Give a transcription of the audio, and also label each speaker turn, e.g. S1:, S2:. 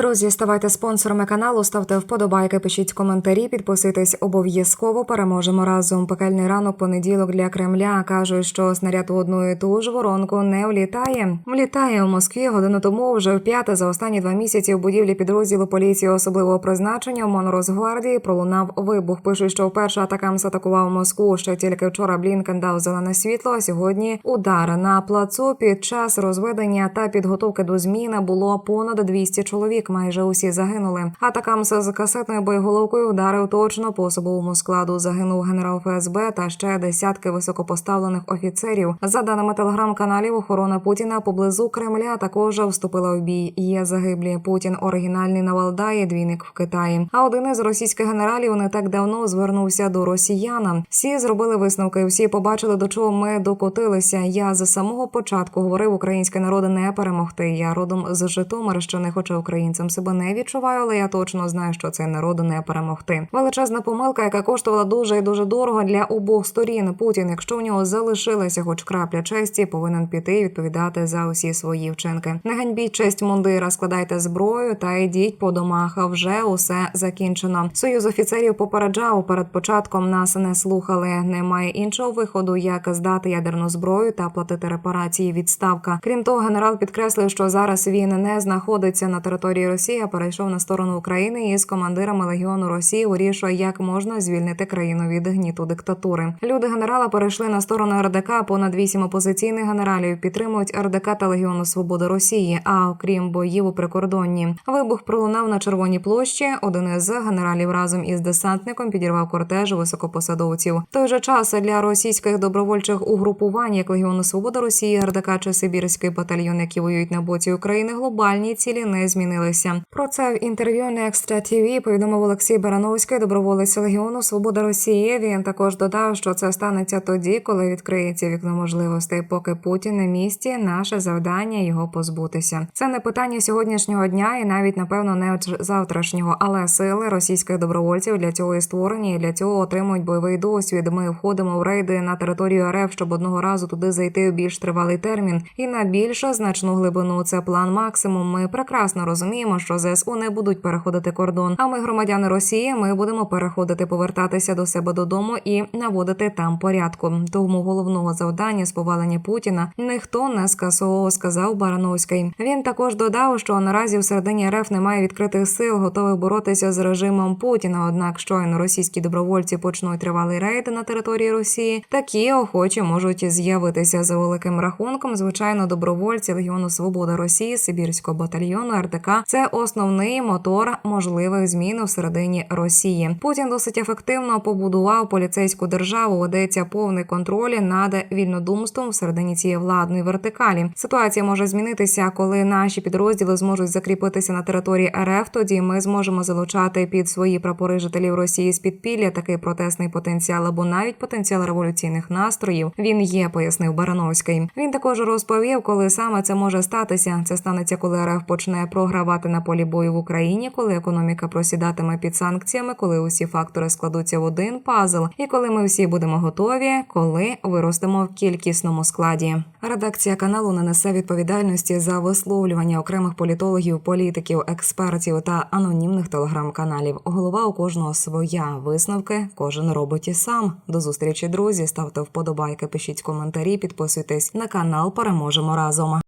S1: Друзі, ставайте спонсорами каналу, ставте вподобайки, пишіть коментарі, підписуйтесь обов'язково. Переможемо разом. Пекельний ранок, понеділок для Кремля кажуть, що снаряд у одну і ту ж воронку не влітає. Влітає у Москві годину тому. Вже вп'яте за останні два місяці у будівлі підрозділу поліції особливого призначення в Моноросгвардії пролунав вибух. Пишуть, що вперше атакамс атакував Москву. Ще тільки вчора Блінкен дав зелене світло. А сьогодні удар на плацу під час розведення та підготовки до зміни було понад 200 чоловік. Майже усі загинули. Атакамс з касетною боєголовкою вдарив точно по особовому складу. Загинув генерал ФСБ та ще десятки високопоставлених офіцерів. За даними телеграм-каналів, охорона Путіна поблизу Кремля також вступила в бій. Є загиблі. Путін оригінальний на Валдаї, двійник в Китаї. А один із російських генералів не так давно звернувся до росіян. Всі зробили висновки. Всі побачили, до чого ми докотилися. Я за самого початку говорив, українське народи не перемогти. Я родом з Житомирщини, хоча українцем себе не відчуваю, але я точно знаю, що цей народ не перемогти. Величезна помилка, яка коштувала дуже і дуже дорого для обох сторін. Путін, якщо в нього залишилася хоч крапля честі, повинен піти і відповідати за усі свої вчинки. Не ганьбіть честь мундира, складайте зброю та йдіть по домах. А Вже усе закінчено. Союз офіцерів попереджав перед початком. Нас не слухали. Немає іншого виходу, як здати ядерну зброю та платити репарації. Відставка. Крім того, генерал підкреслив, що зараз він не знаходиться на території Росії, а перейшов на сторону України і з командирами легіону Росії вирішує, як можна звільнити країну від гніту диктатури. Люди генерала перейшли на сторону РДК. Понад вісім опозиційних генералів підтримують РДК та Легіону Свободи Росії. А окрім боїв у прикордонні, вибух пролунав на червоній площі. Один із генералів разом із десантником підірвав кортеж високопосадовців. Той же час для російських добровольчих угрупувань, як Легіону Свобода Росії, РДК чи Сибірський батальйон, які воюють на боці України, глобальні цілі не змінилися. Про це в інтерв'ю Next TV повідомив Олексій Барановський, доброволець Легіону Свобода Росії. Він також додав, що це станеться тоді, коли відкриється вікно можливостей. Поки Путін на місці, наше завдання його позбутися. Це не питання сьогоднішнього дня, і навіть напевно не завтрашнього, але сили російських добровольців для цього і створені. і Для цього отримують бойовий досвід. Ми входимо в рейди на територію РФ, щоб одного разу туди зайти в більш тривалий термін і на більш значну глибину. Це план максимум. Ми прекрасно розуміємо, що ЗСУ не будуть переходити кордон. А ми, громадяни Росії, ми будемо переходити, повертатися до себе додому і наводити там порядку. Тому головного завдання з повалення Путіна ніхто не скасовував, сказав Барановський. Він також додав, що наразі в середині РФ немає відкритих сил, готових боротися з режимом Путіна. Однак, щойно російські добровольці почнуть тривалий рейд на території Росії, такі охочі можуть з'явитися за великим рахунком. Звичайно, добровольці Легіону Свобода Росії, Сибірського батальйону РДК це основний мотор можливих змін у середині Росії. Путін досить ефективно побудував поліцейську державу. Ведеться повний контроль над вільнодумством всередині цієї владної вертикалі. Ситуація може змінитися, коли наші підрозділи зможуть закріпитися на території РФ. Тоді ми зможемо залучати під свої прапори жителів Росії з підпілля такий протестний потенціал або навіть потенціал революційних настроїв. Він є, пояснив Барановський. Він також розповів, коли саме це може статися. Це станеться, коли РФ почне програвати на полі бою в Україні, коли економіка просідатиме під санкціями, коли усі фактори складуться в один пазл, і коли ми всі будемо готові, коли виростемо в кількісному складі. Редакція каналу не несе відповідальності за висловлювання окремих політологів, політиків, експертів та анонімних телеграм-каналів. Голова у кожного своя висновки. Кожен робить і сам. До зустрічі, друзі. Ставте вподобайки, пишіть коментарі, підписуйтесь на канал. Переможемо разом.